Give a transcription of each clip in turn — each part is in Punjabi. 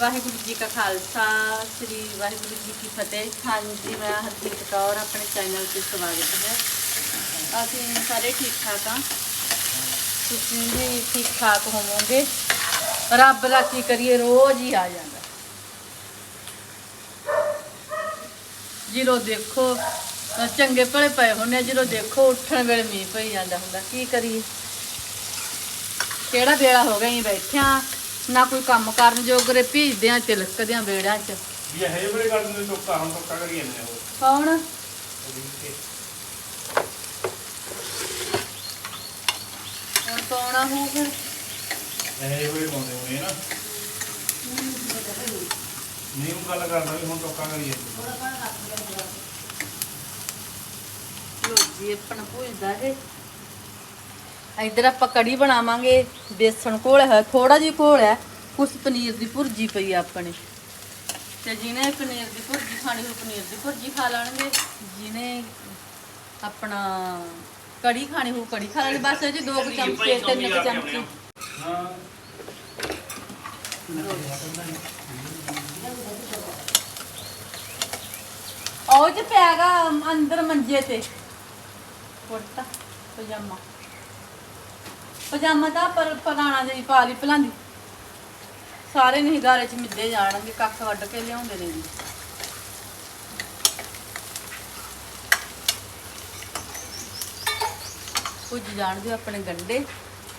ਵਾਹਿਗੁਰੂ ਜੀ ਕਾ ਖਾਲਸਾ ਸ੍ਰੀ ਵਾਹਿਗੁਰੂ ਜੀ ਕੀ ਫਤਿਹ। ਹਾਂਜੀ ਮੈਂ ਹਰਪ੍ਰੀਤ ਕੌਰ ਆਪਣੇ ਚੈਨਲ ਤੇ ਸਵਾਗਤ ਹੈ। ਅਸੀਂ ਸਾਰੇ ਠੀਕ ਠਾਕ ਹਾਂ। ਤੁਸੀਂ ਵੀ ਠੀਕ ਠਾਕ ਹੋਵੋਗੇ? ਰੱਬ ਦਾ ਕੀ ਕਰੀਏ ਰੋਜ਼ ਹੀ ਆ ਜਾਂਦਾ। ਜਦੋਂ ਦੇਖੋ ਚੰਗੇ ਭਲੇ ਪਏ ਹੁੰਦੇ ਆ, ਜਦੋਂ ਦੇਖੋ ਉੱਠਣ ਵੇਲੇ ਮੀਂਹ ਪਈ ਜਾਂਦਾ ਹੁੰਦਾ। ਕੀ ਕਰੀਏ? ਕਿਹੜਾ ਵੇਲਾ ਹੋ ਗਿਆ ਹੀ। ਬੈਠਿਆਂ ਨਾ ਕੋਈ ਕੰਮ ਕਰਨ ਜੋਗਰੇ ਭੀਜਦੇ ਆ ਤਿਲਕਦੇ ਆ ਵੇੜਾਂ 'ਚ। ਵੀ ਇਹ ਜਿਹੇ ਬੜੇ ਕਰਦੇ ਨੇ ਟੋਕਾ ਹੁਣ ਟੋਕਾ ਕਰੀ ਜਾਂਦੇ ਉਹ। ਕੌਣ? ਹੁਣ ਕੌਣਾ ਹੋ ਫਿਰ? ਇਹ ਜਿਹੇ ਬੜੇ ਪਾਉਂਦੇ ਹੋਣੇ ਨਾ। ਨਹੀਂ ਉਹ ਗੱਲ ਕਰਦਾ ਵੀ ਹੁਣ ਟੋਕਾ ਕਰੀ ਜਾਂਦੇ ਲੋਜੀ ਆਪਣਾ ਭੁੱਜਦਾ ਹੈ ਇਧਰ ਆਪਾਂ ਕੜੀ ਬਣਾਵਾਂਗੇ ਬੇਸਣ ਘੋਲ ਹੈ ਥੋੜਾ ਜਿਹਾ ਘੋਲ ਹੈ ਕੁਛ ਪਨੀਰ ਦੀ ਭੁਰਜੀ ਪਈ ਆ ਆਪਣੇ। ਤੇ ਜਿਹਨੇ ਪਨੀਰ ਦੀ ਭੁਰਜੀ ਖਾਣੀ ਹੋ ਪਨੀਰ ਦੀ ਭੁਰਜੀ ਖਾ ਲੈਣਗੇ। ਜਿਹਨੇ ਆਪਣਾ ਕੜੀ ਖਾਣੀ ਹੋ ਕੜੀ ਖਾ ਲੈਣਗੇ। ਬਸ 'ਚ ਦੋ ਕੁ ਚਮਚੇ ਤਿੰਨ ਕੁ ਚਮਚੇ। ਹਾਂ ਉਹ ਚ ਪਿਆਗਾ ਅੰਦਰ ਮੰਜੇ ਤੇ। ਕੁੜਤਾ ਪਜਾਮਾ। ਪਜਾਮਾ ਤਾਂ ਪਰ ਪੁਰਾਣਾ ਜਿਹੀ ਪਾ ਲਈ ਭਲਾਂਦੀ ਸਾਰੇ ਨਹੀਂ ਗਾਰੇ ਚ ਮਿੱਦੇ ਜਾਣਗੇ, ਕੱਖ ਵੱਢ ਕੇ ਲਿਆਉਂਦੇ ਨੇ ਜੀ। ਕੁਝ ਜਾਣਦੇ ਆਪਣੇ ਗੰਡੇ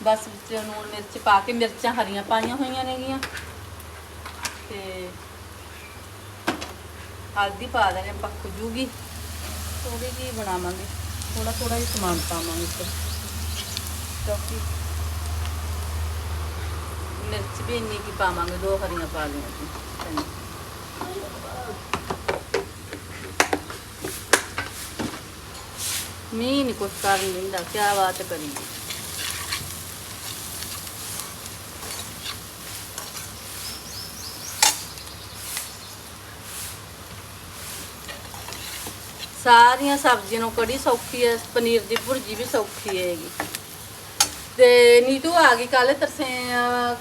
ਬਸ ਵਿੱਚ ਲੂਣ ਮਿਰਚ ਪਾ ਕੇ ਮਿਰਚਾਂ ਹਰੀਆਂ ਪਾਈਆਂ ਹੋਈਆਂ ਨੇਗੀਆਂ। ਤੇ ਹਲਦੀ ਪਾ ਦੇਣੇ ਪੱਕ ਜੂਗੀ ਥੋੜੀ ਜੀ ਬਣਾਵਾਂਗੇ? ਥੋੜਾ ਥੋੜਾ ਹੀ ਸਮਾਨ ਪਾਵਾਂਗੇ ਉੱਪਰ ਕਿਉਂਕਿ ਮਿਰਚ ਵੀ ਇੰਨੀ ਕੀ ਪਾਵਾਂਗੇ, ਦੋ ਹਰੀਆਂ ਪਾ ਲਈਆਂ ਜੀ ਮੀਂਹ ਨਹੀਂ ਕੁਛ ਕਰਨ ਦਿੰਦਾ ਕੀ ਬਾਤ ਕਰੀ ਸਾਰੀਆਂ ਸਬਜ਼ੀਆਂ ਨੂੰ ਕੜੀ ਸੌਖੀ ਹੈ ਪਨੀਰ ਦੀ ਭੁਰਜੀ ਵੀ ਸੌਖੀ ਹੈਗੀ। ਤੇ ਨੀਤੂ ਆ ਗਈ ਕੱਲ ਤਰਸੇ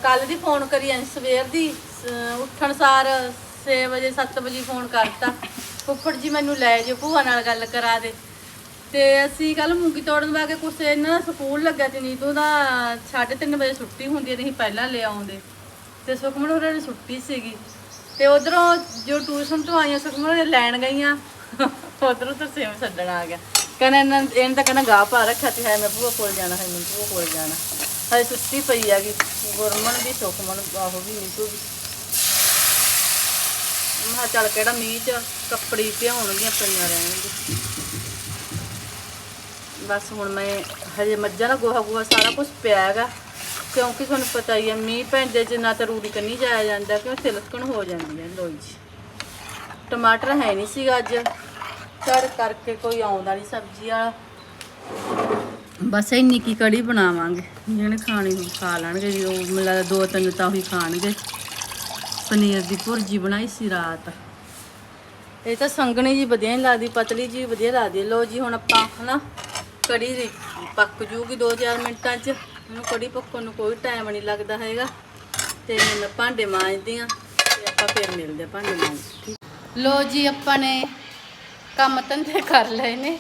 ਕੱਲ ਦੀ ਫੋਨ ਕਰੀ ਅਸੀਂ ਸਵੇਰ ਦੀ, ਸ- ਉੱਠਣ ਸਾਰ 6 ਵਜੇ 7 ਵਜੇ ਫੋਨ ਕਰਤਾ। ਫੁੱਫੜ ਜੀ ਮੈਨੂੰ ਲੈ ਜਿਓ, ਭੂਆ ਨਾਲ ਗੱਲ ਕਰਾ ਦੇ। ਤੇ ਅਸੀਂ ਕੱਲ ਮੂੰਗੀ ਤੋੜਨ ਵਾਗੇ ਕੁਛ ਇਹਨਾਂ ਦਾ ਸਕੂਲ ਲੱਗਾ ਤੇ ਨੀਤੂ ਦਾ 3:30 ਵਜੇ ਛੁੱਟੀ ਹੁੰਦੀ ਹੈ ਨਹੀਂ ਪਹਿਲਾਂ ਲੈ ਆਉਂਦੇ। ਤੇ ਸੁਖਮਨ ਹੋਰਾਂ ਦੀ ਛੁੱਟੀ ਸੀਗੀ। ਤੇ ਉਧਰੋਂ ਜੋ ਟਿਊਸ਼ਨ ਤੋਂ ਆਈਆਂ, ਸੁਖਮਨ ਹੋਰਾਂ ਲੈਣ ਗਈਆਂ। ਉਧਰੋਂ ਤਾਂ ਛੱਡਣ ਆ ਗਿਆ। ਕਹਿੰਦਾ ਇਹਨਾਂ ਇਹਨਾਂ ਤਾਂ ਕਹਿੰਦਾ ਗਾਹ ਪਾ ਰੱਖਿਆ ਤੇ ਹੈ ਮੈਂ ਭੂਆ ਕੋਲ ਜਾਣਾ, ਹੈ ਮੈਂ ਭੂਆ ਕੋਲ ਜਾਣਾ। ਹਜੇ ਸੁੱਤੀ ਪਈ ਹੈਗੀ। ਗੁਰਮਨ ਵੀ ਸੁਖਮਨ ਆਹੋ ਵੀ ਨੀਤੂ ਵੀ ਮੈਂ ਕਿਹਾ ਚੱਲ ਕਿਹੜਾ ਮੀਂਹ ਚ ਕੱਪੜੀ ਭਿਉਣਗੀਆਂ ਪਈਆਂ ਰਹਿਣਗੇ ਬਸ ਹੁਣ ਮੈਂ ਹਜੇ ਮੱਝਾਂ ਦਾ ਗੋਹਾ ਗੋਹਾ ਸਾਰਾ ਕੁਝ ਪਿਆ ਹੈਗਾ। ਕਿਉਂਕਿ ਤੁਹਾਨੂੰ ਪਤਾ ਹੀ ਹੈ, ਮੀਂਹ ਪੈਂਦੇ ਚ ਨਾ ਤਾਂ ਰੂੜੀ ਕੰਨੀ ਜਾਇਆ ਜਾਂਦਾ, ਕਿਉਂ ਤਿਲਕਣ ਹੋ ਜਾਂਦੀ ਹੈ ਲੋਈ ਜੀ ਟਮਾਟਰ ਹੈ ਨਹੀਂ ਸੀਗਾ ਅੱਜ। ਚੜ ਕਰਕੇ ਕੋਈ ਆਉਂਦਾ ਨਹੀਂ ਸਬਜ਼ੀ ਵਾਲਾ। ਬਸ ਇੰਨੀ ਕੀ ਕੜੀ ਬਣਾਵਾਂਗੇ। ਜਿਹਨੇ ਖਾਣੀ ਨੂੰ ਖਾ ਲੈਣਗੇ ਜੀ। ਉਹ ਮੈਨੂੰ ਲੱਗਦਾ ਦੋ ਤਿੰਨ ਤਾਂ ਉਹੀ ਖਾਣਗੇ। ਪਨੀਰ ਦੀ ਭੁਰਜੀ ਬਣਾਈ ਸੀ ਰਾਤ। ਇਹ ਤਾਂ ਸੰਗਣੀ ਜੀ ਵਧੀਆ ਨਹੀਂ ਲੱਗਦੀ, ਪਤਲੀ ਜੀ ਵਧੀਆ ਲੱਗਦੀ ਲੋ ਜੀ, ਹੁਣ ਆਪਾਂ ਹਨਾ ਕੜੀ ਦੀ ਪੱਕ ਜੂਗੀ 2-4 ਮਿੰਟਾਂ 'ਚ। ਇਹਨੂੰ ਕੜੀ ਪੱਕਣ ਨੂੰ ਕੋਈ ਟਾਈਮ ਨਹੀਂ ਲੱਗਦਾ ਹੈਗਾ। ਤੇ ਮੈਂ ਭਾਂਡੇ ਮਾਂਜਦੀ ਆ ਤੇ ਆਪਾਂ ਫਿਰ ਮਿਲਦੇ ਆ ਭਾਂਡੇ ਮਾਂਜ ਲੋ ਜੀ, ਆਪਾਂ ਨੇ ਕੰਮ ਧੰਦੇ ਕਰ ਲਏ ਨੇ।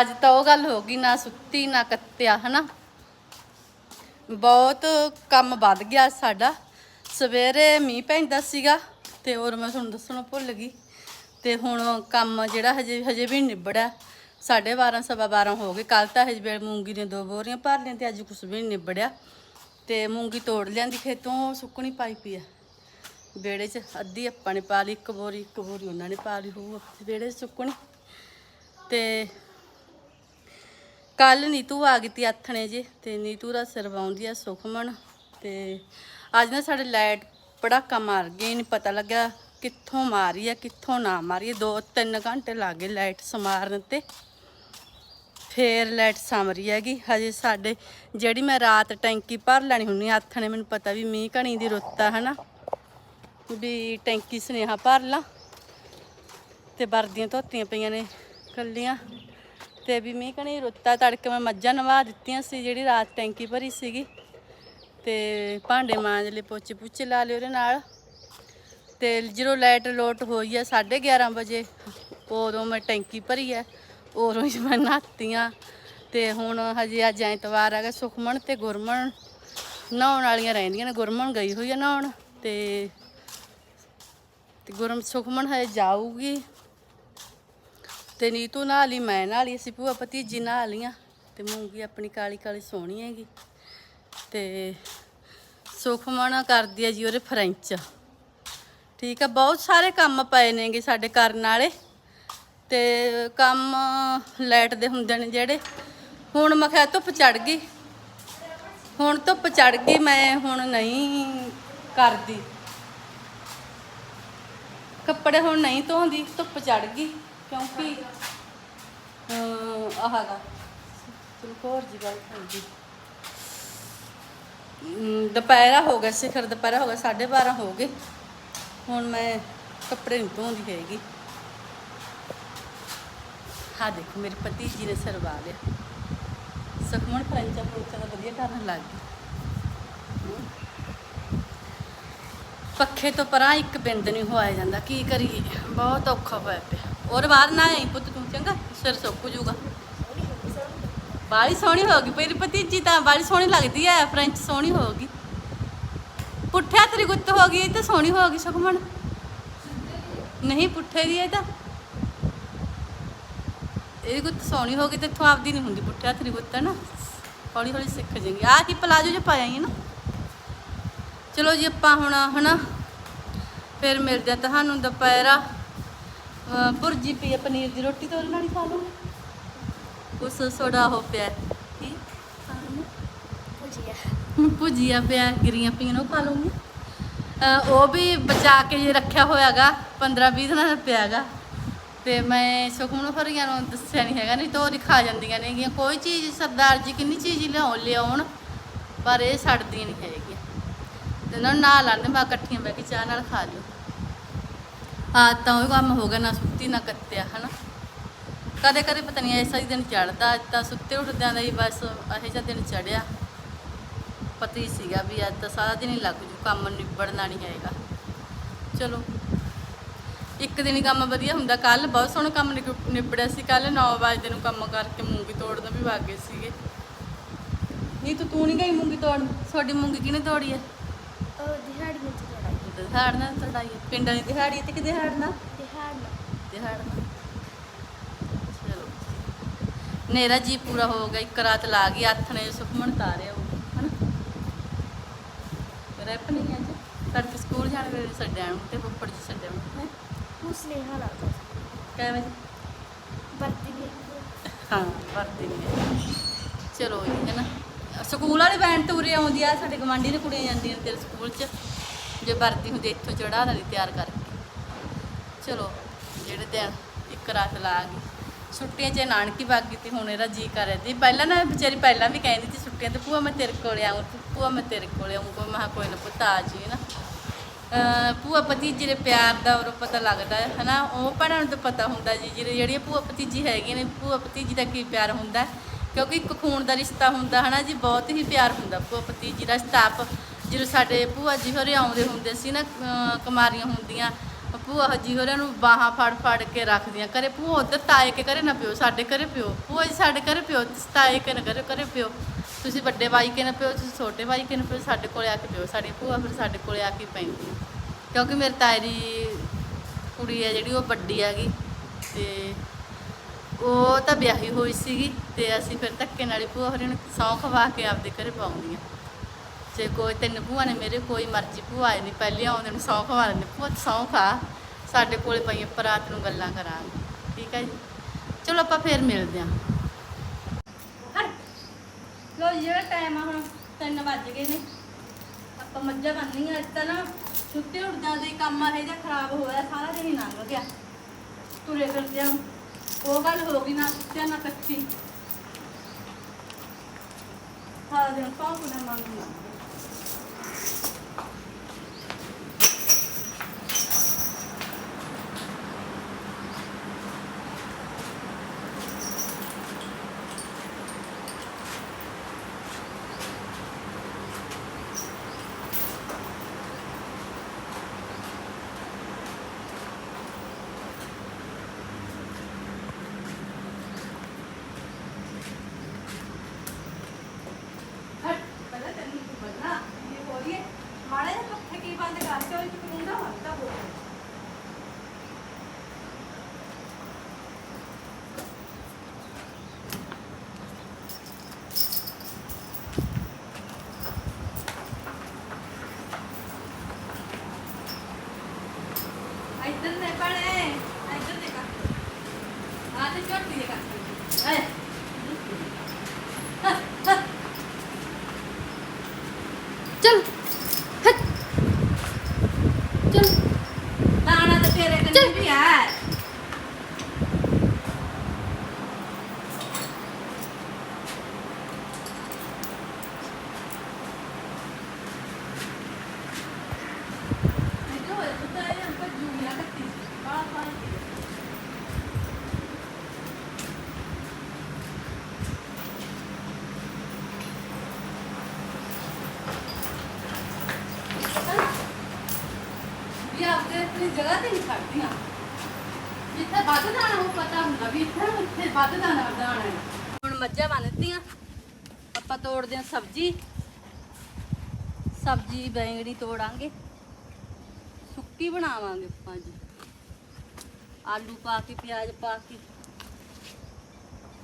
ਅੱਜ ਤਾਂ ਉਹ ਗੱਲ ਹੋ ਗਈ, ਨਾ ਸੁੱਤੀ, ਨਾ ਕੱਤਿਆ, ਹਨਾ? ਬਹੁਤ ਕੰਮ ਵੱਧ ਗਿਆ ਸਾਡਾ। ਸਵੇਰੇ ਮੀਂਹ ਪੈਂਦਾ ਸੀਗਾ ਤੇ ਹੋਰ ਮੈਂ ਤੁਹਾਨੂੰ ਦੱਸਣਾ ਭੁੱਲ ਗਈ। ਤੇ ਹੁਣ ਕੰਮ ਜਿਹੜਾ ਹਜੇ ਹਜੇ ਵੀ ਨੀ ਨਿਬੜਿਆ 12:30 ਸਵਾ 12 ਹੋ ਗਏ। ਕੱਲ ਤਾਂ ਹਜੇ ਵੇਲੇ ਮੂੰਗੀ ਦੀਆਂ ਦੋ ਬੋਰੀਆਂ ਭਰ ਲਈਆਂ ਤੇ ਅੱਜ ਕੁਛ ਵੀ ਨਹੀਂ ਨਿਬੜਿਆ। ਤੇ ਮੂੰਗੀ ਤੋੜ ਲਿਆਂਦੀ, ਖੇਤੋਂ ਸੁੱਕਣੀ ਪਾਈ ਪਈ ਆ। ਵਿਹੜੇ 'ਚ ਅੱਧੀ ਆਪਾਂ ਨੇ ਪਾ ਲਈ ਇੱਕ ਬੋਰੀ ਇੱਕ ਬੋਰੀ ਉਹਨਾਂ ਨੇ ਪਾ ਲਈ ਹੋਊ ਵਿਹੜੇ 'ਚ ਸੁੱਕਣੀ ਤੇ ਕੱਲ ਨੀਤੂ ਆ ਗਈ ਤੀ ਆਥਣੇ ਜੇ ਤੇ ਨੀਤੂ ਦਾ ਸਿਰਵਾਉਂਦੀ ਆ ਸੁਖਮਨ ਤੇ ਅੱਜ ਨਾ ਸਾਡੇ ਲਾਈਟ ਪੜਾਕਾ ਮਾਰ ਗਈ ਨਹੀਂ ਪਤਾ ਲੱਗਿਆ ਕਿੱਥੋਂ ਮਾਰੀ ਆ ਕਿੱਥੋਂ ਨਾ ਮਾਰੀ ਦੋ ਤਿੰਨ ਘੰਟੇ ਲੱਗ ਗਏ ਲਾਈਟ ਸਮਾਰਨ ਤੇ। ਫੇਰ ਲਾਈਟ ਸਮਰੀ ਹੈਗੀ। ਹਜੇ ਸਾਡੇ ਜਿਹੜੀ ਮੈਂ ਰਾਤ ਟੈਂਕੀ ਭਰ ਲੈਣੀ ਹੁੰਨੀ ਆ, ਆਥਣੇ ਮੈਨੂੰ ਪਤਾ ਵੀ ਮੀਂਹ ਘਣੀ ਦੀ ਰੁੱਤ ਆ ਹਨਾ। ਵੀ ਟੈਂਕੀ ਸੁਨੇਹਾ ਭਰ ਲਾਂ ਤੇ ਵਰਦੀਆਂ ਧੋਤੀਆਂ ਪਈਆਂ ਨੇ ਕੱਲੀਆਂ ਤੇ ਵੀ ਮੀਂਹ ਕਣੀ ਰੁੱਤਾ ਤੜਕੇ ਮੈਂ ਮੱਝਾਂ ਨਵਾ ਦਿੱਤੀਆਂ ਸੀ, ਜਿਹੜੀ ਰਾਤ ਟੈਂਕੀ ਭਰੀ ਸੀਗੀ। ਤੇ ਭਾਂਡੇ ਮਾਂਜ ਲਏ, ਪੋਚੇ ਪੁੱਚੇ ਲਾ ਲਏ ਉਹਦੇ ਨਾਲ। ਤੇ ਜਦੋਂ ਲਾਈਟ ਲੋਟ ਹੋਈ ਆ 11:30 ਵਜੇ, ਉਦੋਂ ਮੈਂ ਟੈਂਕੀ ਭਰੀ ਆ, ਉਦੋਂ ਹੀ ਮੈਂ ਨਹਾਤੀਆਂ। ਤੇ ਹੁਣ ਹਜੇ ਅੱਜ ਐਤਵਾਰ ਆ ਹੈਗਾ ਸੁਖਮਨ ਤੇ ਗੁਰਮਨ ਨਹਾਉਣ ਵਾਲੀਆਂ ਰਹਿੰਦੀਆਂ ਨੇ, ਗੁਰਮਨ ਗਈ ਹੋਈ ਆ ਨਹਾਉਣ। ਤੇ ਤੇ ਗੁਰਮ ਸੁਖਮਨ ਹਜੇ ਜਾਊਗੀ। ਤੇ ਨੀਤੂ ਨਾਲ ਲਈ, ਮੈਂ ਨਾਲ ਲਈ, ਅਸੀਂ ਭੂਆ ਭਤੀਜੀ ਨਾਲ ਲੀਆਂ ਤੇ ਮੂੰਗੀ ਆਪਣੀ ਕਾਲੀ ਕਾਲੀ ਸੋਹਣੀ ਹੈਗੀ। ਤੇ ਸੁਖਮਨ ਕਰਦੀ ਹੈ ਜੀ ਉਹਦੇ ਫਰੈਂਚ। ਠੀਕ ਆ, ਬਹੁਤ ਸਾਰੇ ਕੰਮ ਪਏ ਨੇਗੇ ਸਾਡੇ ਕਰਨ ਵਾਲੇ। ਤੇ ਕੰਮ ਲਾਈਟ ਦੇ ਹੁੰਦੇ ਨੇ ਜਿਹੜੇ। ਹੁਣ ਮੈਂ ਕਿਹਾ ਧੁੱਪ ਚੜ ਗਈ। ਹੁਣ ਧੁੱਪ ਚੜ ਗਈ, ਮੈਂ ਹੁਣ ਨਹੀਂ ਕਰਦੀ। ਕੱਪੜੇ ਹੁਣ ਨਹੀਂ ਧੋਂਦੀ ਧੁੱਪ ਚੜ ਗਈ ਕਿਉਂਕਿ ਅਹ ਆਹ ਗਾ ਚਲਕੋਰ ਜੀ ਗੱਲ ਹੁੰਦੀ ਦੁਪਹਿਰਾ ਹੋ ਗਿਆ ਸਿਖਰ ਦੁਪਹਿਰਾ ਹੋ ਗਿਆ 12:30 ਹੋ ਗਏ। ਹੁਣ ਮੈਂ ਕੱਪੜੇ ਨਹੀਂ ਧੋਂਦੀ ਹੈਗੀ। ਹਾਂ ਦੇਖੋ ਮੇਰੇ ਪਤੀ ਜੀ ਨੇ ਸਰਵਾ ਲਿਆ। ਸੁਖਮਨ ਫਰੰਚਾ ਫਰੰਚਾ ਦਾ ਵਧੀਆ ਕਰਨ ਲੱਗ ਗਈ। ਪੱਖੇ ਤੋਂ ਪਰਾਂ ਇੱਕ ਬਿੰਦ ਨਹੀਂ ਹੋਇਆ ਜਾਂਦਾ, ਕੀ ਕਰੀਏ? ਬਹੁਤ ਔਖਾ ਹੋਇਆ ਪਿਆ। ਔਰ ਬਾਹਰ ਨਾ ਆਈ ਪੁੱਤ ਤੂੰ, ਚੰਗਾ? ਸਿਰ ਸੁੱਕ ਜੂਗਾ ਬਾਲੀ ਸੋਹਣੀ ਹੋ ਗਈ ਭਤੀਜੀ ਤਾਂ, ਬਾਲੀ ਸੋਹਣੀ ਲੱਗਦੀ ਹੈ ਫ੍ਰੈਂਚ ਸੋਹਣੀ ਹੋ ਗਈ। ਪੁੱਠਿਆ ਤੇਰੀ ਗੁੱਤ ਹੋ ਗਈ, ਇਹ ਤਾਂ ਸੋਹਣੀ ਹੋ ਗਈ ਸੁਖਮਨ ਨਹੀਂ, ਪੁੱਠੇ ਦੀ ਇਹ ਤਾਂ। ਇਹ ਗੁੱਤ ਸੋਹਣੀ ਹੋ ਗਈ ਤੇ ਇੱਥੋਂ ਆਪਦੀ ਨਹੀਂ ਹੁੰਦੀ, ਪੁੱਠਿਆ ਤੇਰੀ ਗੁੱਤ ਹੈ ਨਾ। ਹੌਲੀ ਹੌਲੀ ਸਿੱਖ ਜਾਏਗੀ। ਆਹ ਕੀ ਪਲਾਜੋ ਜਿਹਾ ਪਾਇਆ ਹੀ ਨਾ। ਚਲੋ ਜੀ ਆਪਾਂ ਹੁਣ ਹਨਾ? ਫਿਰ ਮਿਲਦੇ ਆ ਤੁਹਾਨੂੰ ਦੁਪਹਿਰਾ। ਭੁਰਜੀ ਪਈ ਪਨੀਰ ਦੀ ਰੋਟੀ ਤਾਂ ਨਾਲ ਹੀ ਖਾ ਲਵਾਂਗੇ ਉਸ ਸੋਡਾ ਹੋ ਪਿਆ। ਕੀ? ਭੁਜੀਆ। ਪਿਆ ਗਿਰੀਆਂ ਪਈਆਂ ਨੇ ਉਹ ਖਾ ਲਵਾਂਗੇ ਉਹ ਵੀ ਬਚਾ ਕੇ ਜੇ ਰੱਖਿਆ ਹੋਇਆਗਾ 15 20 ਦਿਨਾਂ ਦਾ ਪਿਆਗਾ। ਤੇ ਮੈਂ ਸੁਖਮਨ ਫਰੀਆਂ ਨੂੰ ਦੱਸਿਆ ਨਹੀਂ ਹੈਗਾ ਨਹੀਂ ਤਾਂ ਉਹ ਦਿਖਾ ਜਾਂਦੀਆਂ ਨੇਗੀਆਂ। ਕੋਈ ਚੀਜ਼ ਸਰਦਾਰ ਜੀ ਕਿੰਨੀ ਚੀਜ਼ ਲਿਆਉਣ ਲਿਆਉਣ ਪਰ ਇਹ ਛੱਡਦੀਆਂ ਨਹੀਂ ਹੈਗੀਆਂ। ਤੇ ਉਹਨਾਂ ਨੂੰ ਨਾਲ ਆਂਦੇ, ਮੈਂ ਇਕੱਠੀਆਂ ਬਹਿ ਕੇ ਚਾਹ ਨਾਲ ਖਾ ਲਿਓ। ਆ ਤਾਂ ਉਹ ਕੰਮ ਹੋ ਗਿਆ, ਨਾ ਸੁੱਤੀ, ਨਾ ਕੱਤਿਆ, ਹਨਾ। ਕਦੇ ਕਦੇ ਪਤਾ ਨਹੀਂ ਐਸਾ ਹੀ ਦਿਨ ਚੜਦਾ ਅੱਜ ਤਾਂ ਸੁੱਤੇ ਉੱਠਦਿਆਂ ਦਾ ਹੀ ਬਸ ਇਹੋ ਜਿਹਾ ਦਿਨ ਚੜਿਆ ਪਤਾ ਹੀ ਸੀਗਾ ਵੀ ਅੱਜ ਤਾਂ ਸਾਰਾ ਦਿਨ ਹੀ ਲੱਗ ਜੂ, ਕੰਮ ਨਿਬੜਨਾ ਨਹੀਂ ਹੈਗਾ। ਚਲੋ, ਇੱਕ ਦਿਨ ਹੀ ਕੰਮ ਵਧੀਆ ਹੁੰਦਾ। ਕੱਲ ਬਹੁਤ ਸੋਹਣਾ ਕੰਮ ਨਿਕ- ਨਿਬੜਿਆ ਸੀ। ਕੱਲ 9 ਵਜੇ ਨੂੰ ਕੰਮ ਕਰਕੇ ਮੂੰਗੀ ਤੋੜਨ ਵੀ ਵਾਗੇ ਸੀਗੇ। ਨਹੀਂ ਤੂੰ ਤੂੰ ਨਹੀਂ ਗਈ ਮੂੰਗੀ ਤੋੜਨ? ਤੁਹਾਡੀ ਮੂੰਗੀ ਕਿਹਨੇ ਤੋੜੀ ਹੈ ਉਹ ਦਿਹਾੜੀ ਵਿੱਚ ਲੜਾਈ ਦਿਹਾੜ ਨਾਲ ਤੜਾਈ ਹੈ। ਪਿੰਡਾਂ ਦੀ ਦਿਹਾੜੀ ਹੈ ਤੇ ਕਿ ਦਿਹਾੜ ਨਾਲ ਦਿਹਾੜ ਨਾਲ ਦਿਹਾੜ ਨਾਲ ਚਲੋ ਨੇਰਾ ਜੀ ਪੂਰਾ ਹੋ ਗਿਆ ਇੱਕ ਰਾਤ ਲਾ ਗਈ ਹੱਥ ਨੇ ਸੁਖਮਣ ਤਾਰਿਆ ਉਹ ਹਨਾ ਰੈਪ ਨਹੀਂ ਅੱਜ ਤੜਕੇ ਸਕੂਲ ਜਾਣ ਵੇਲੇ ਛੱਡਿਆ ਨੂੰ ਤੇ ਫੁੱਫੜ ਜੀ ਛੱਡਿਆ ਨੂੰ ਹੈਂ? ਉਹ ਸੁਨੇਹਾ ਲਾਤਾ ਕਿਵੇਂ ਵਰਤੀ ਵੀ ਹਾਂ ਵਰਤੀ ਨਹੀਂ ਚਲੋ ਜੀ ਹੈ ਨਾ ਸਕੂਲ ਵਾਲੀ ਵੈਨ ਤੂਰੇ ਆਉਂਦੀ ਆ, ਸਾਡੇ ਗਵਾਂਢੀ ਨੇ ਕੁੜੀਆਂ ਜਾਂਦੀਆਂ ਨੇ ਤੇਰੇ ਸਕੂਲ 'ਚ, ਜੇ ਵਰਦੀ ਹੁੰਦੀ ਇੱਥੋਂ ਚੜਾ ਲਈ ਤਿਆਰ ਕਰਕੇ। ਚਲੋ, ਜਿਹੜੇ ਦਿਨ ਇੱਕ ਰਾਤ ਲਾ ਗਈ। ਛੁੱਟੀਆਂ 'ਚ ਨਾਨਕੀ ਬਾਗੀ ਤੇ ਹੁਣ ਇਹਦਾ ਜੀ ਕਰ ਰਹੀ। ਸੀ ਪਹਿਲਾਂ ਨਾ ਵਿਚਾਰੀ ਪਹਿਲਾਂ ਵੀ ਕਹਿੰਦੀ ਸੀ ਛੁੱਟੀਆਂ ਤੇ, ਭੂਆ ਮੈਂ ਤੇਰੇ ਕੋਲ ਆਉਂ ਭੂਆ ਮੈਂ ਤੇਰੇ ਕੋਲ ਆਉਂਗਾ ਮੈਂ ਕਿਹਾ ਕੋਈ ਨਾ ਪੁੱਤ ਆ ਜੀ ਨਾ। ਭੂਆ ਭਤੀਜੀ ਦੇ ਪਿਆਰ ਦਾ ਉਹ ਪਤਾ ਲੱਗਦਾ ਹੈ, ਹਨਾ? ਉਹ ਭੈਣਾਂ ਨੂੰ ਤਾਂ ਪਤਾ ਹੁੰਦਾ ਜੀ, ਜਿਹੜੇ ਜਿਹੜੀਆਂ ਭੂਆ ਭਤੀਜੀ ਹੈਗੀਆਂ ਨੇ, ਭੂਆ ਭਤੀਜੀ ਦਾ ਕੀ ਪਿਆਰ ਹੁੰਦਾ ਕਿਉਂਕਿ ਇੱਕ ਖੂਨ ਦਾ ਰਿਸ਼ਤਾ ਹੁੰਦਾ ਹਨਾ ਜੀ, ਬਹੁਤ ਹੀ ਪਿਆਰ ਹੁੰਦਾ ਭੂਆ ਭਤੀਜੀ ਦਾ ਸਤਾਪ ਜਦੋਂ ਸਾਡੇ ਭੂਆ ਜੀ ਹੋਰੇ ਆਉਂਦੇ ਹੁੰਦੇ ਸੀ ਨਾ, ਅਹ, ਕੁਮਾਰੀਆਂ ਹੁੰਦੀਆਂ, ਭੂਆ ਜੀ ਹੋਰਾਂ ਨੂੰ ਬਾਹਾਂ ਫੜ ਫੜ ਕੇ ਰੱਖਦੀਆਂ ਕਰੇ ਭੂਆ ਉੱਧਰ ਤਾਏ ਕੇ ਕਰੇ ਨਾ ਪਿਓ, ਸਾਡੇ ਘਰੇ ਪਿਓ। ਭੂਆ ਜੀ ਸਾਡੇ ਘਰੇ ਪਿਓ ਤੁਸੀਂ ਤਾਏ ਕੇ ਨਾ ਕਰੇ ਘਰੇ ਪਿਓ। ਤੁਸੀਂ ਵੱਡੇ ਭਾਈ ਕੇ ਨਾ ਪਿਓ, ਤੁਸੀਂ ਛੋਟੇ ਭਾਈ ਕੇ ਨਾ ਪਿਓ, ਸਾਡੇ ਕੋਲੇ ਆ ਕੇ ਪਿਓ ਸਾਡੀ ਭੂਆ ਫਿਰ ਸਾਡੇ ਕੋਲੇ ਆ ਕੇ ਪੈਂਦੀ ਕਿਉਂਕਿ ਮੇਰੇ ਤਾਏ ਦੀ ਕੁੜੀ ਹੈ ਜਿਹੜੀ, ਉਹ ਵੱਡੀ ਹੈਗੀ ਤੇ ਉਹ ਤਾਂ ਵਿਆਹੀ ਹੋਈ ਸੀਗੀ ਤੇ ਅਸੀਂ ਫਿਰ ਧੱਕੇ ਨਾਲ ਹੀ ਭੂਆ ਹੋਰਾਂ ਨੂੰ ਸੌਂ ਖਵਾ ਕੇ ਆਪਦੇ ਘਰੇ ਪਾਉਂਦੀਆਂ ਜੇ ਕੋਈ ਤਿੰਨ ਭੂਆ ਨੇ ਮੇਰੇ ਕੋਈ ਮਰਜ਼ੀ ਭੂਆ ਆਏ ਨਹੀਂ ਪਹਿਲੇ ਆਉਂਦੇ ਨੂੰ ਸੌਂ ਖਵਾ ਲੈਂਦੇ ਭੂਆ ਸੌਂ ਖਾ ਸਾਡੇ ਕੋਲੇ ਪਈ ਆਪਾਂ ਰਾਤ ਨੂੰ ਗੱਲਾਂ ਕਰਾਂਗੇ ਠੀਕ ਹੈ ਜੀ ਚਲੋ ਆਪਾਂ ਫੇਰ ਮਿਲਦੇ ਹਾਂ ਲੋ ਜਿਹੜਾ ਟਾਈਮ ਆ ਹੁਣ 3 ਵੱਜ ਗਏ ਨੇ ਆਪਾਂ ਮੱਝਾਂ ਬੰਨੀਆਂ ਅੱਜ ਤਾਂ ਨਾ ਛੁੱਟੀ ਉੱਠ ਜਾਂਦੇ ਹੀ ਕੰਮ ਇਹ ਜਿਹਾ ਖਰਾਬ ਹੋਇਆ ਸਾਰਾ ਦਿਨ ਹੀ ਲੰਘ ਗਿਆ ਤੁਰੇ ਫਿਰਦਿਆਂ ਨੂੰ। ਉਹ ਗੱਲ ਹੋ ਗਈ ਨਾ ਸੁੱਤਿਆਂ ਨਾ ਕੱਚੀ। ਸਾਰਾ ਦਿਨ ਪਾਉ ਨਾ ਮੰਗਣਾ はい。ਆਪਣੀ ਜਗ੍ਹਾ ਤੇ ਨਹੀਂ ਖੜਦੀਆਂ। ਜਿੱਥੇ ਵੱਧ ਦਾਣਾ ਉਹ ਪਤਾ ਹੁੰਦਾ ਵੀ ਇੱਥੇ ਇੱਥੇ ਵੱਧ ਦਾਣਾ ਦਾਣਾ ਹੈ। ਹੁਣ ਮੱਝਾਂ ਬੰਨਤੀਆਂ ਆਪਾਂ ਤੋੜਦੇ ਹਾਂ ਸਬਜ਼ੀ। ਸਬਜ਼ੀ, ਬੈਂਗਣੀ ਤੋੜਾਂਗੇ। ਸੁੱਕੀ ਬਣਾਵਾਂਗੇ ਆਪਾਂ ਜੀ। ਆਲੂ ਪਾ ਕੇ, ਪਿਆਜ਼ ਪਾ ਕੇ।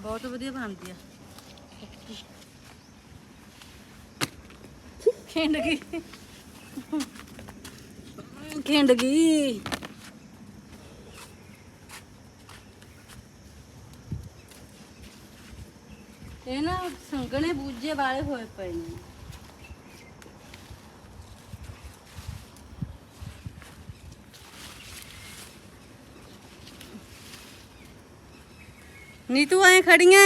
ਬਹੁਤ ਵਧੀਆ ਬਣਦੀ ਆ। ਖਿੰਡ ਗਈ। ਖਿੰਡ ਗਈ। ਇਹ ਨਾ ਸੰਗਣੇ ਬੂਝੇ ਵਾਲੇ ਹੋਏ ਪਏ ਨੇ। ਨੀ ਤੂੰ ਐ? ਖੜੀਆਂ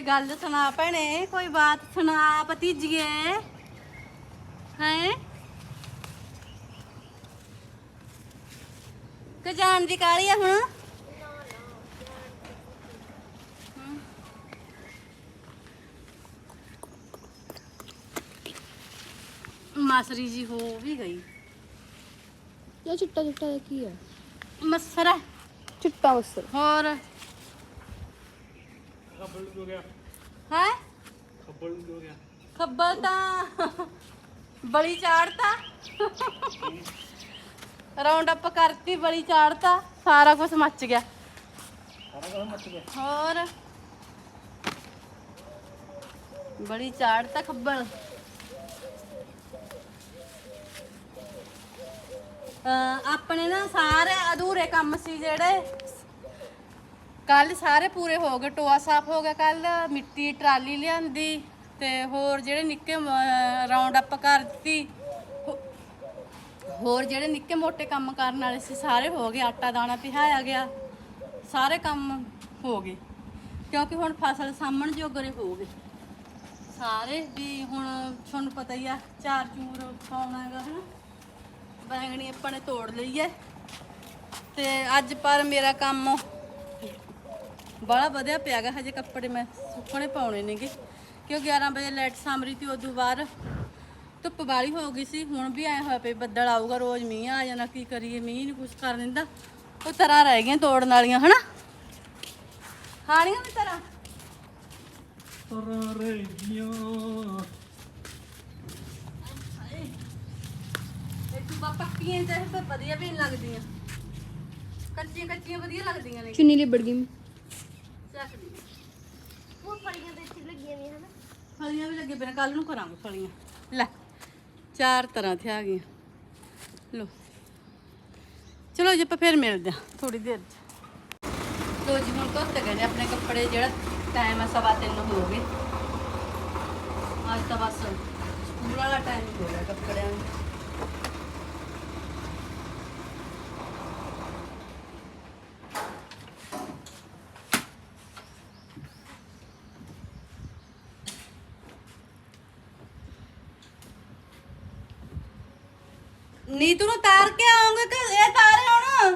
ਕੋਈ ਗੱਲ ਸੁਣਾ ਭੈਣੇ ਕੋਈ ਬਾਤ ਸੁਣਾ ਭਤੀਜੀਏ ਹੈ ਕਿ ਜਾਣ ਦੀ ਕਾਲੀ ਆ ਹੁਣ ਹਮ। ਮਾਸਰੀ ਜੀ ਹੋ ਵੀ ਗਈ ਇਹ ਚਿੱਟਾ ਚਿੱਟਾ ਜਿਹਾ ਕੀ ਹੈ ਮਸਰਾ ਚਿੱਟਾ ਮਸਰ ਹੋਰ ਖੱਬਲ ਨੂੰ ਹੋ ਗਿਆ। ਹੈ? ਖੱਬਲ ਨੂੰ ਹੋ ਗਿਆ। ਖੱਬਲ ਤਾਂ ਬਲੀ ਚਾੜਤਾ। ਰਾਉਂਡ ਅਪ ਕਰਤੀ ਬਲੀ ਚਾੜਤਾ। ਸਾਰਾ ਕੁਝ ਮੱਚ ਗਿਆ। ਸਾਰਾ ਕੁਝ ਮੱਚ ਗਿਆ। ਹੋਰ? ਬੜੀ ਚਾੜਤਾ ਖੱਬਲ। ਆਪਣੇ ਨਾ ਸਾਰੇ ਅਧੂਰੇ ਕੰਮ ਸੀ ਜਿਹੜੇ ਕੱਲ ਸਾਰੇ ਪੂਰੇ ਹੋ ਗਏ, ਟੋਆ ਸਾਫ਼ ਹੋ ਗਿਆ ਕੱਲ, ਮਿੱਟੀ ਟਰਾਲੀ ਲਿਆਂਦੀ ਤੇ ਹੋਰ ਜਿਹੜੇ ਨਿੱਕੇ ਰਾਉਂਡ ਅਪ ਕਰਤੀ ਹੋ- ਹੋਰ ਜਿਹੜੇ ਨਿੱਕੇ ਮੋਟੇ ਕੰਮ ਕਰਨ ਵਾਲੇ ਸੀ, ਸਾਰੇ ਹੋ ਗਏ, ਆਟਾ ਦਾਣਾ ਪਿਹਾਇਆ ਗਿਆ, ਸਾਰੇ ਕੰਮ ਹੋ ਗਏ। ਕਿਉਂਕਿ ਹੁਣ ਫਸਲ ਸਾਂਭਣ ਜੋਗਰੇ ਹੋ ਗਏ। ਸਾਰੇ ਵੀ ਹੁਣ ਤੁਹਾਨੂੰ ਪਤਾ ਹੀ ਆ, ਚਾਰ ਚੂਰ ਪਾਉਣਾ ਹੈਗਾ, ਹਨਾ? ਬੈਂਗਣੀ ਆਪਾਂ ਨੇ ਤੋੜ ਲਈ ਹੈ। ਤੇ ਅੱਜ ਪਰ ਮੇਰਾ ਕੰਮ ਬੜਾ ਵਧਿਆ ਪਿਆਗਾ ਹਜੇ ਕੱਪੜੇ ਮੈਂ ਸੁੱਕਣੇ ਪਾਉਣੇ ਨੇਗੇ। ਕਿਉਂ 11 ਵਜੇ ਲਾਈਟ ਸਾਮਰੀ ਤੀ ਉਦੋਂ ਬਾਅਦ ਧੁੱਪ ਬਾਲੀ ਹੋ ਗਈ ਸੀ। ਹੁਣ ਵੀ ਐ ਹੋਇਆ ਪਈ ਬੱਦਲ ਆਊਗਾ ਰੋਜ਼ ਮੀਂਹ ਆ ਜਾਣਾ ਕੀ ਕਰੀਏ ਮੀਂਹ ਨਹੀਂ ਕੁਝ ਕਰ ਦਿੰਦਾ। ਉਹ ਤਰ੍ਹਾਂ ਰਹਿ ਗਈਆਂ ਤੋੜਨ ਵਾਲੀਆਂ ਹਨਾ? ਹਾਣੀਆਂ ਵੀ ਤਰ੍ਹਾਂ ਤਰਾਂ ਰਹਿ ਗਈਆਂ। ਇਹ ਤੂੰ ਪੱਕੀਆਂ ਤੇ ਵਧੀਆ ਵੀ ਨਹੀਂ ਲੱਗਦੀਆਂ। ਕੱਚੀਆਂ ਕੱਚੀਆਂ ਵਧੀਆ ਲੱਗਦੀਆਂ ਨੇ। ਚੁੰਨੀ ਲਿਬੜ ਗਈ ਚੱਕਦੀ ਉਹ ਫੜੀਆਂ ਤੇ ਇੱਥੇ ਲੱਗੀਆਂ ਨੇ ਹਨਾ। ਫਲੀਆਂ ਵੀ ਲੱਗੇ ਬਿਨਾਂ ਕੱਲ ਨੂੰ ਕਰਾਂਗੇ ਫਲੀਆਂ। ਲੈ ਚਾਰ ਤਰ੍ਹਾਂ ਤੇ ਆ ਗਈਆਂ। ਲੋ ਚਲੋ ਜੀ ਆਪਾਂ ਫਿਰ ਮਿਲਦੇ ਹਾਂ ਥੋੜੀ ਦੇਰ ਚ। ਲੋ ਜੀ ਹੁਣ ਧੁੱਤ ਗਏ ਨੇ ਆਪਣੇ ਕੱਪੜੇ ਜਿਹੜਾ ਟਾਈਮ ਆ ਸਵਾ ਤਿੰਨ ਹੋ ਗਏ। ਅੱਜ ਤਾਂ ਬਸ ਸਕੂਲ ਵਾਲਾ ਟਾਈਮ ਹੋ ਗਿਆ ਕੱਪੜਿਆਂ ਨੂੰ ਨੀਤੂ ਨੂੰ ਤਾਰ ਕੇ ਆਉਂਗੇ ਕਿ ਇਹ ਤਾਰੇ ਆਉਣ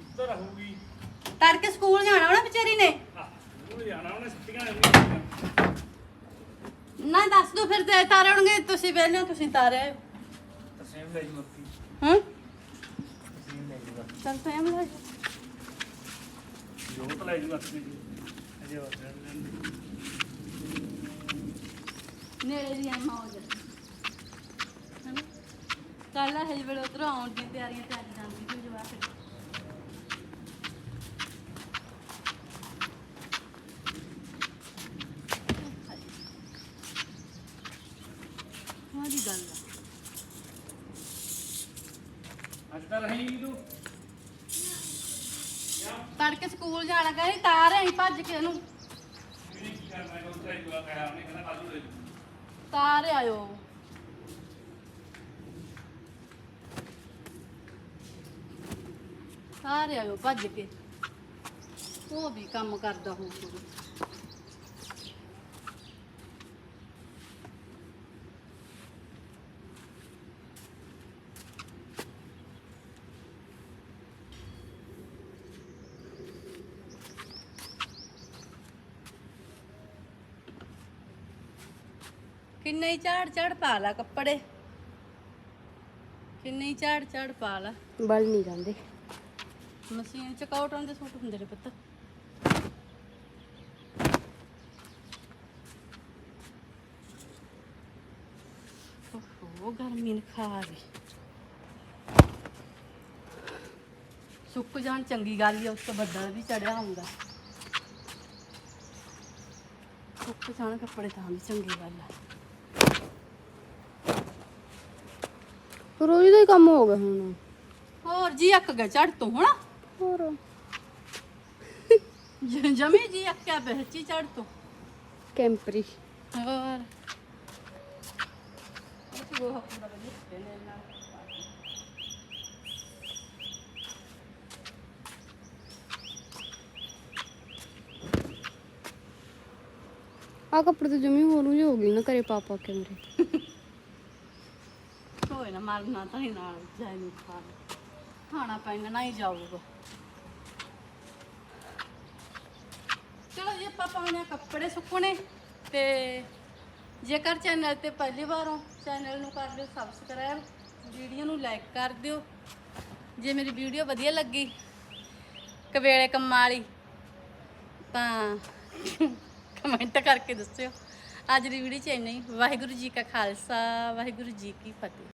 ਇੱਧਰ ਰਹੂਗੀ ਤਾਰ ਕੇ ਸਕੂਲ ਜਾਣਾ ਉਹਨੇ ਵਿਚਾਰੀ ਨੇ ਆਹ ਉਹ ਜਾਣਾ ਉਹਨੇ ਛੁੱਟੀਆਂ ਨਹੀਂ ਨਾ ਦੱਸ ਦੋ ਫਿਰ ਤੇ ਤਾਰੇ ਆਉਣਗੇ ਤੁਸੀਂ ਵੇਲੇ ਤੁਸੀਂ ਤਾਰੇ ਆਇਓ ਤਸੇਮ ਲੈ ਜੀ ਮੱਤੀ ਹਾਂ। ਤਸੇਮ ਲੈ ਜੂਗਾ ਚੱਲ ਤਾਂ ਐਮ ਲੈ ਜੋਤ ਲੈ ਜੂਗਾ ਤੁਸੀਂ ਜੀ ਅਜੇ ਹੋਰ ਰਹਿਣ ਦੇਣ। ਨੇੜੇ ਦੀ ਕੱਲ ਹੈ ਵੇਲੇ ਉਧਰ ਆਉਣ ਦੀਆਂ ਤਿਆਰੀਆਂ ਚੱਲ ਜਾਂਦੀ ਕੋਈ ਜਵਾਕ ਮਾਦੀ ਗੱਲ ਆ। ਅੱਜ ਤਾਂ ਰਹੀ ਤੂੰ। ਤੜਕੇ ਸਕੂਲ ਜਾਣਾ ਕਹਿੰਦੀ ਤਾਰ ਭੱਜ ਕੇ ਉਹਨੂੰ। ਇਹਨੇ ਕੀ ਕਰਨਾ ਹੈ? ਉਹ ਤਾਂ ਜੁਆ ਕਹਿਆ ਉਹਨੇ ਕਹਿੰਦਾ ਕੱਲ ਨੂੰ ਦੇ ਦੂੰ ਤਾਰ ਆਇਓ ਤਾਰ ਆਇਓ ਭੱਜ ਕੇ। ਉਹ ਵੀ ਕੰਮ ਕਰਦਾ ਹੋਊਗਾ ਕਿੰਨੇ ਹੀ ਝਾੜ ਝਾੜ ਪਾ ਲਾ ਕੱਪੜੇ। ਕਿੰਨੇ ਹੀ ਝਾੜ ਝਾੜ ਪਾ ਲਾ। ਬਲ ਨਹੀਂ ਜਾਂਦੇ। ਮਸ਼ੀਨ ਚ ਕਾਟਨ ਦੇ ਸੂਟ ਹੁੰਦੇ ਨੇ ਪੁੱਤ। ਓਹੋ ਗਰਮੀ ਨੇ ਖਾ ਗਈ। ਸੁੱਕ ਜਾਣ ਚੰਗੀ ਗੱਲ ਹੀ ਆ, ਉਸ ਤੋਂ ਬੱਦਲ ਵੀ ਚੜਿਆ ਹੁੰਦਾ। ਸੁੱਕ ਜਾਣ ਕੱਪੜੇ ਤਾਂ ਵੀ ਚੰਗੀ ਗੱਲ ਆ। ਰੋਜ਼ ਦਾ ਹੀ ਕੰਮ ਹੋ ਗਿਆ ਹੁਣ। ਹੋਰ ਜੀ ਅੱਕ ਗਿਆ ਝੜ ਤੋਂ ਹਣਾ। ਹੋਰ। ਜ- ਜਮੀ ਜੀ ਅੱਕਿਆ ਬਹਿਚੀ ਝੜ ਤੋਂ। ਕੈਂਪਰੀ। ਹੋਰ। ਆ ਕੱਪੜੇ ਤੇ ਜਮੀ ਹੋਰ ਹੋ ਗਈ ਨਾ ਘਰੇ ਪਾਪਾ ਕੇ ਮੇਰੇ। ਹੋਏ ਨਾ, ਮਰਨਾ ਤਾਂ ਹੀ ਨਾਲ ਜਾਇ ਨੂੰ ਖਾ ਖਾਣਾ ਪੈਣਾ ਨਾ ਹੀ ਜਾਊਗਾ। ਚਲੋ ਜੀ, ਆਪਾਂ ਪਾਉਣੇ ਆ ਕੱਪੜੇ ਸੁੱਕਣੇ ਤੇ ਜੇਕਰ ਚੈਨਲ ਤੇ ਪਹਿਲੀ ਵਾਰ ਹੋ ਚੈਨਲ ਨੂੰ ਕਰ ਦਿਓ ਸਬਸਕ੍ਰਾਈਬ ਵੀਡੀਓ ਨੂੰ ਲਾਈਕ ਕਰ ਦਿਓ। ਜੇ ਮੇਰੀ ਵੀਡੀਓ ਵਧੀਆ ਲੱਗੀ, ਕਵੇਲੇ ਕੰਮਾਂ ਵਾਲੀ, ਤਾਂ ਕਮੈਂਟ ਕਰਕੇ ਦੱਸਿਓ। ਅੱਜ ਦੀ ਵੀਡੀਓ ਚ ਇੰਨਾ ਹੀ। ਵਾਹਿਗੁਰੂ ਜੀ ਕਾ ਖਾਲਸਾ, ਵਾਹਿਗੁਰੂ ਜੀ ਕੀ ਫਤਿਹ।